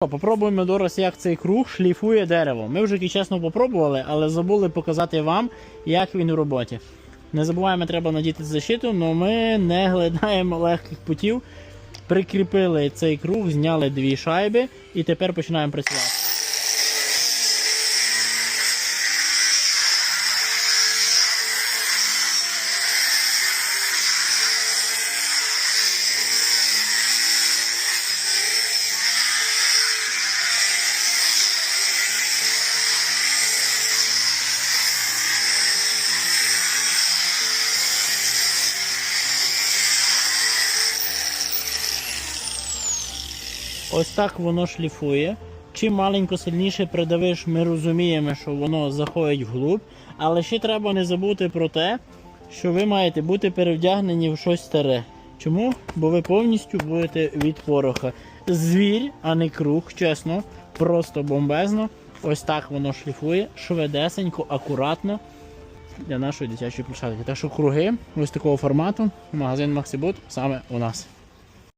Попробуємо дорос, як цей круг шліфує дерево. Ми вже чесно попробували, але забули показати вам, як він у роботі. Не забуваємо, треба надіти защиту, але ми не глидаємо легких путів. Прикріпили цей круг, зняли дві шайби і тепер починаємо працювати. Ось так воно шліфує. Чим маленько сильніше придавиш, ми розуміємо, що воно заходить вглуб. Але ще треба не забути про те, що ви маєте бути перевдягнені в щось старе. Чому? Бо ви повністю будете від пороха. Звір, а не круг, чесно, просто бомбезно. Ось так воно шліфує, швидесенько, акуратно для нашої дитячої площадки. Так що круги ось такого формату, магазин Максибут саме у нас.